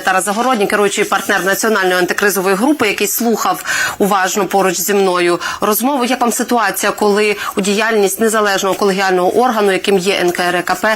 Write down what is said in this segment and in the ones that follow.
Тарас Загородній, керуючий партнер національної антикризової групи, який слухав уважно поруч зі мною розмову. Як вам ситуація, коли у діяльність незалежного колегіального органу, яким є НКРКП,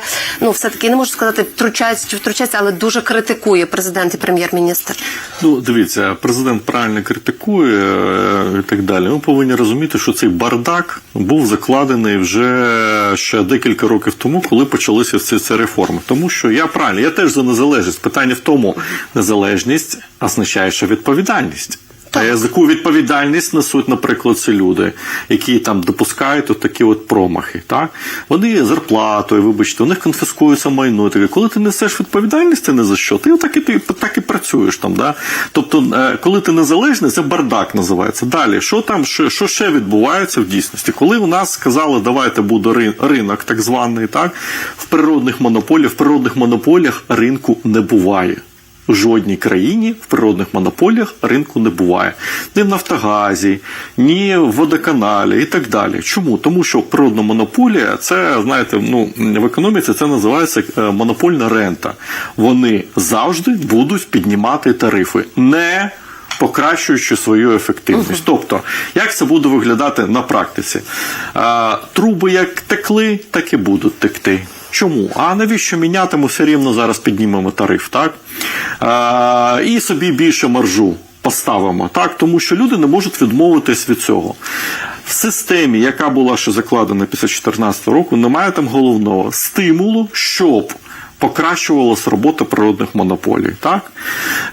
ну все таки не можу сказати, втручається чи втручається, але дуже критикує президент і прем'єр-міністр. Ну, дивіться, президент правильно критикує е, і так далі. Ми повинні розуміти, що цей бардак був закладений вже ще декілька років тому, коли почалися всі ці реформи. Тому що я правильно, я теж за незалежність. Питання в тому, незалежність означає, що відповідальність. А яку відповідальність несуть, наприклад, ці люди, які там допускають от такі от промахи. Так? Вони зарплатою, вибачте, у них конфіскується майно. Таке. Коли ти несеш відповідальність, ти не за що, ти так і ти так і працюєш там. Да? Тобто, е, коли ти незалежний, це бардак називається. Далі, що там, що, що ще відбувається в дійсності? Коли у нас сказали, давайте буде ринок, так званий, так, в природних монополіях, в природних монополіях ринку не буває. В жодній країні в природних монополіях ринку не буває. Ні в Нафтогазі, ні в водоканалі і так далі. Чому? Тому що природна монополія це, знаєте, ну в економіці це називається е, монопольна рента. Вони завжди будуть піднімати тарифи. Не Покращуючи свою ефективність. Тобто, як це буде виглядати на практиці? А, труби як текли, так і будуть текти. Чому? А навіщо міняти? Ми все рівно зараз піднімемо тариф, так? А, і собі більше маржу поставимо, так? Тому що люди не можуть відмовитись від цього. В системі, яка була ще закладена після 2014 року, немає там головного стимулу, щоб покращувалася робота природних монополій. Так?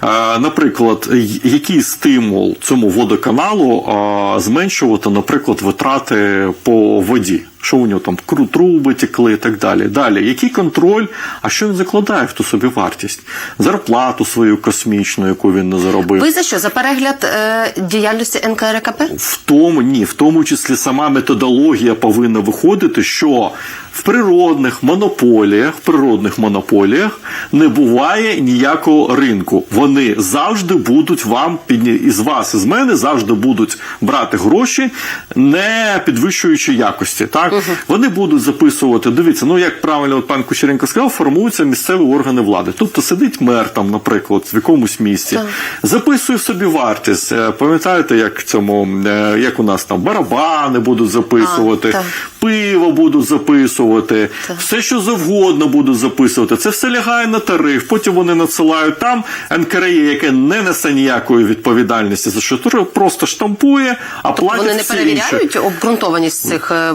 Е, наприклад, який стимул цьому водоканалу е, зменшувати, наприклад, витрати по воді? Що у нього там труби текли і так далі. Далі, який контроль, а що він закладає в ту собі вартість? Зарплату свою космічну, яку він не заробив. Ви за що за перегляд е, діяльності НКРКП? В тому ні, в тому числі сама методологія повинна виходити, що в природних монополіях, в природних монополіях не буває ніякого ринку. Вони завжди будуть вам із вас, із мене завжди будуть брати гроші, не підвищуючи якості. Так вони будуть записувати. Дивіться, ну як правильно от пан Кучеренко сказав, формуються місцеві органи влади. Тобто сидить мер там, наприклад, в якомусь місці, Так. записує собі вартість. Е, Пам'ятаєте, як цьому, е, як у нас там барабани будуть записувати, А, пиво будуть записувати, Так. все, що завгодно будуть записувати. Це все лягає на тариф. Потім вони надсилають там НКРЄ, яке не несе ніякої відповідальності за що то просто штампує, а платять Вони не перевіряють інші. обґрунтованість цих е,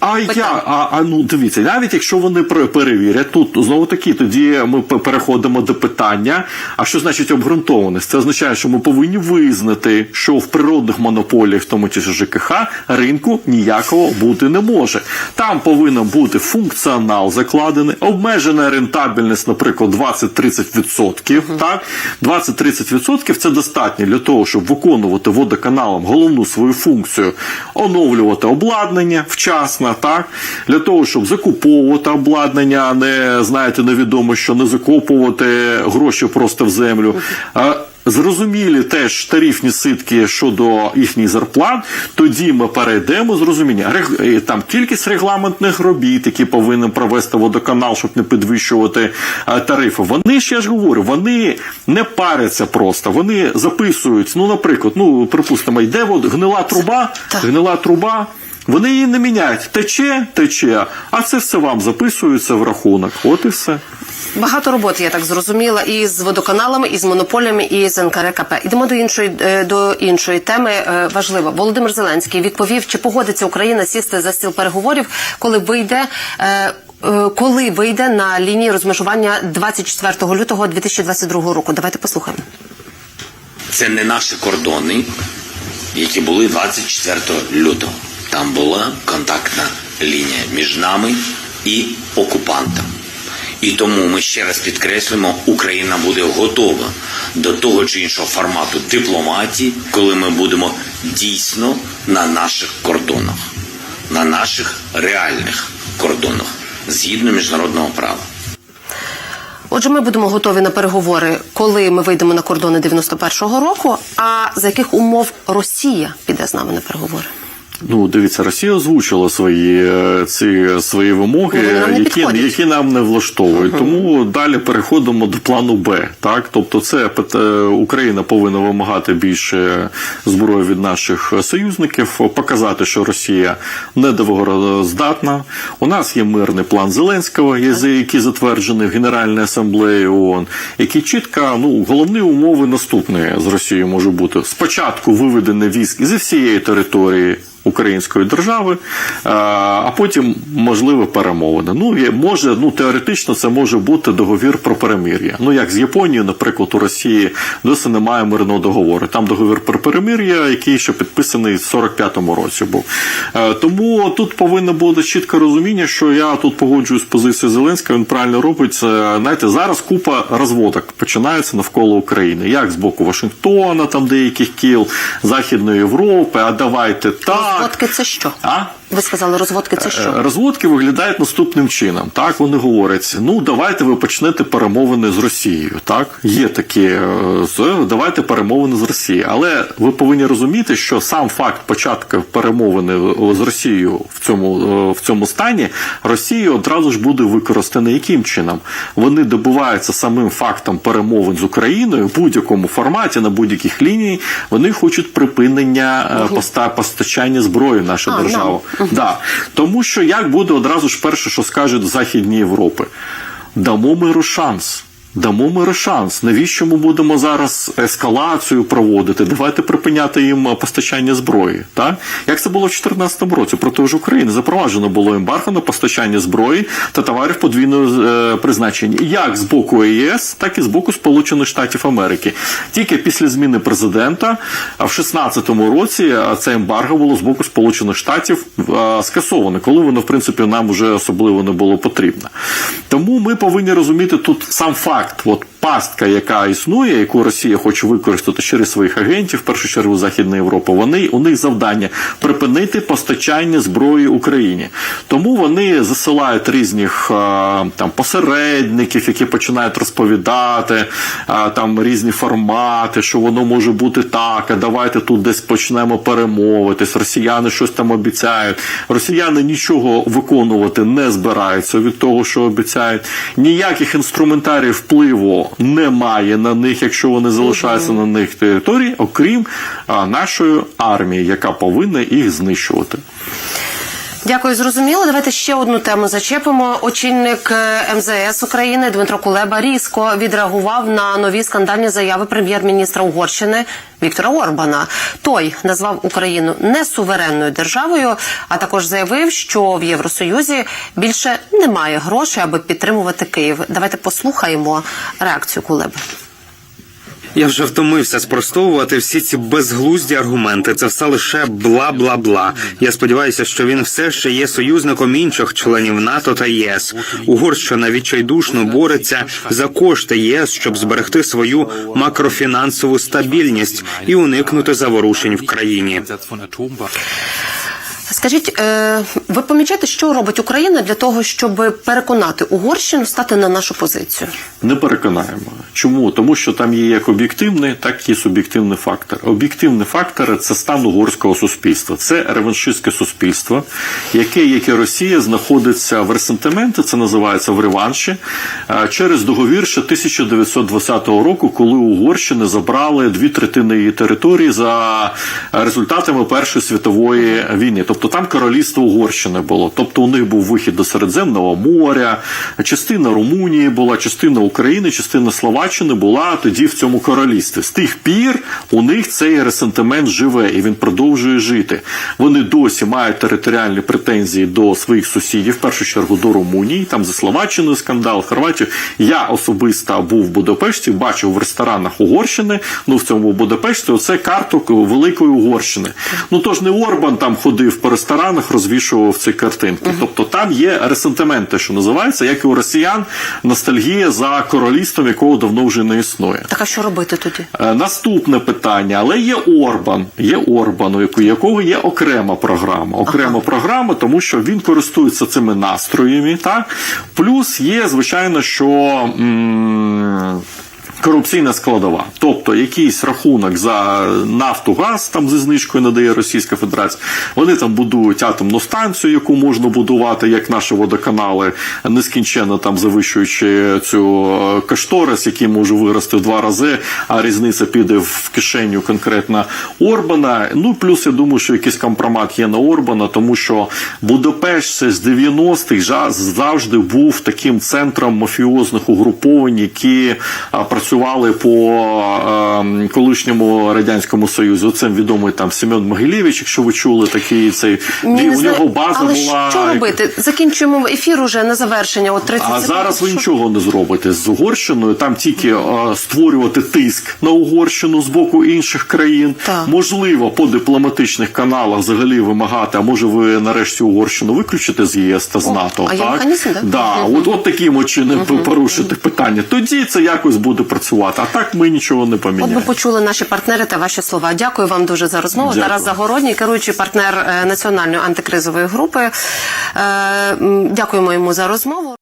А питань? я, а, а ну дивіться, навіть якщо вони пере- перевірять, тут знову таки, тоді ми переходимо до питання. А що значить обґрунтованість? Це означає, що ми повинні визнати, що в природних монополіях, в тому числі ЖКХ, ринку ніякого бути не може. Там повинен бути функціонал закладений, обмежена рентабельність, наприклад, 20-30%. Так, 20-30% це достатньо для того, щоб виконувати водоканалом головну свою функцію, оновлювати обладнання вчасно, так для того, щоб закуповувати обладнання, а не знаєте, невідомо, що не закопувати гроші просто в землю. Зрозумілі теж тарифні ситки щодо їхніх зарплат, тоді ми перейдемо з розуміння. Е, Там кількість регламентних робіт, які повинен провести водоканал, щоб не підвищувати е, тарифи. Вони ще ж говорю, вони не паряться просто. Вони записують. Ну, наприклад, ну припустимо, йде от гнила труба, гнила труба. Вони її не міняють. Тече, тече, а це все вам записується в рахунок. От і все. Багато роботи, я так зрозуміла, і з водоканалами, і з монополіями, і з НКРКП. Ідемо до іншої е, до іншої теми. е, Важливо. Володимир Зеленський відповів, чи погодиться Україна сісти за стіл переговорів, коли вийде. е, Коли вийде на лінії розмежування 24 лютого 2022 року? Давайте послухаємо. Це не наші кордони, які були 24 лютого. Там була контактна лінія між нами і окупантом. І тому ми ще раз підкреслюємо, Україна буде готова до того чи іншого формату дипломатії, коли ми будемо дійсно на наших кордонах, на наших реальних кордонах, згідно міжнародного права. Отже, ми будемо готові на переговори, коли ми вийдемо на кордони 91-го року. А за яких умов Росія піде з нами на переговори? Ну, дивіться, Росія озвучила свої е, ці свої вимоги, нам які, які нам не влаштовують. Тому далі переходимо до плану Б. Так, тобто, це пит- Україна повинна вимагати більше зброї від наших союзників, показати, що Росія недовгороздатна. У нас є мирний план Зеленського, який затверджений в Генеральній асамблеї ООН, який чітко, ну головні умови наступні з Росією може бути спочатку виведення військ зі всієї території. Української держави, а, потім можливо перемовини. Ну може, ну теоретично це може бути договір про перемир'я. Ну як з Японією, наприклад, у Росії досі немає мирного договору. Там договір про перемир'я, який ще підписаний в 45-му році був. Е, Тому тут повинно бути чітке розуміння, що я тут погоджуюсь з позицією Зеленського. Він правильно робить. Знаєте, зараз купа розводок починається навколо України, як з боку Вашингтона, там деяких кіл Західної Європи. А давайте так. Розводки це що? А? Ви сказали, розводки це що? Е, Розводки виглядають наступним чином. Так вони говорять: ну давайте ви почнете перемовини з Росією. Так є такі е, давайте перемовини з Росією. Але ви повинні розуміти, що сам факт початку перемовини з Росією в цьому е, в цьому стані Росія одразу ж буде використана яким чином? Вони добиваються самим фактом перемовин з Україною в будь-якому форматі на будь-яких ліній. Вони хочуть припинення поста- постачання зброї в нашу А, державу. Да. Тому що як буде одразу ж перше, що скажуть в Західній Європі? Дамо миру шанс. Дамо миру шанс. Навіщо ми будемо зараз ескалацію проводити? Давайте припиняти їм постачання зброї. Так? Як це було в 2014 році? Проти ж України запроваджено було ембарго на постачання зброї та товарів подвійного е, призначення. Як з боку ЄС, так і з боку Сполучених Штатів Америки. Тільки після зміни президента а в 2016 році це ембарго було з боку Сполучених Штатів скасоване, коли воно в принципі нам вже особливо не було потрібно. Тому ми повинні розуміти тут сам факт, от пастка, яка існує, яку Росія хоче використати через своїх агентів, в першу чергу Західна Європа. Вони у них завдання припинити постачання зброї Україні. Тому вони засилають різних там посередників, які починають розповідати там різні формати, що воно може бути так. А давайте тут десь почнемо перемовитись. Росіяни щось там обіцяють. Росіяни нічого виконувати не збираються від того, що обіцяють. Ніяких інструментарів впливу немає на них, якщо вони залишаються на них території, окрім нашої армії, яка повинна їх знищувати. Дякую, зрозуміло. Давайте ще одну тему зачепимо. Очільник е, МЗС України Дмитро Кулеба різко відреагував на нові скандальні заяви прем'єр-міністра Угорщини Віктора Орбана. Той назвав Україну несуверенною державою, а також заявив, що в Євросоюзі більше немає грошей, аби підтримувати Київ. Давайте послухаємо реакцію Кулеби. Я вже втомився спростовувати всі ці безглузді аргументи. Це все лише бла бла бла. Я сподіваюся, що він все ще є союзником інших членів НАТО та ЄС. Угорщина відчайдушно бореться за кошти ЄС, щоб зберегти свою макрофінансову стабільність і уникнути заворушень в країні. Скажіть, е, ви помічаєте, що робить Україна для того, щоб переконати Угорщину стати на нашу позицію? Не переконаємо. Чому? Тому що там є як об'єктивний, так і суб'єктивний фактор. Об'єктивний фактор це стан угорського суспільства. Це реваншистське суспільство, яке, як і Росія, знаходиться в ресентименті, це називається в реванші, через договір ще 1920 року, коли Угорщини забрали дві третини її території за результатами Першої світової війни. Тобто там королівство Угорщини було. Тобто у них був вихід до Середземного моря, частина Румунії була, частина України, частина Словаччини була тоді в цьому королівстві. З тих пір у них цей ресентимент живе і він продовжує жити. Вони досі мають територіальні претензії до своїх сусідів, в першу чергу до Румунії, там за Словаччиною скандал, Хорватію. Я особисто був в Будапешті, бачив в ресторанах Угорщини, ну в цьому Будапешті, оце карту Великої Угорщини. Ну тож не Орбан там ходив по ресторанах, розвішував ці картинки. Тобто там є ресентименти, що називається, як і у росіян, ностальгія за королівством, якого давно вже не існує. Так а що робити тоді? Е, Наступне питання, але є Орбан, є Орбан, у якого є окрема програма. Окрема програма, тому що він користується цими настроями, так? Плюс є, звичайно, що. М- корупційна складова. Тобто якийсь рахунок за нафту, газ там зі знижкою надає Російська Федерація. Вони там будують атомну станцію, яку можна будувати, як наші водоканали, нескінченно там завищуючи цю е, кошторис, який може вирости в два рази, а різниця піде в кишеню конкретно Орбана. Ну плюс я думаю, що якийсь компромат є на Орбана, тому що Будапешт це з 90-х жа- завжди був таким центром мафіозних угруповань, які а, працювали по е, колишньому радянському союзу. Оце відомий там Семен Могилєвич, якщо ви чули такий цей Ні, не у знаю. нього база Але була. що робити? Закінчуємо ефір уже на завершення. От 30 А секунд. зараз ви Що? нічого не зробите з Угорщиною. Там тільки е, створювати тиск на Угорщину з боку інших країн. Так. Можливо, по дипломатичних каналах взагалі вимагати. А може ви нарешті Угорщину виключите з ЄС та з О, НАТО? а так? механізм, да? Да, от, от таким чином порушити питання. Тоді це якось буде працювати. А так ми нічого не От ми почули наші партнери та ваші слова. Дякую вам дуже за розмову. Дякую. Тарас Загородній, керуючий партнер е, національної антикризової групи. Е, Дякуємо йому за розмову.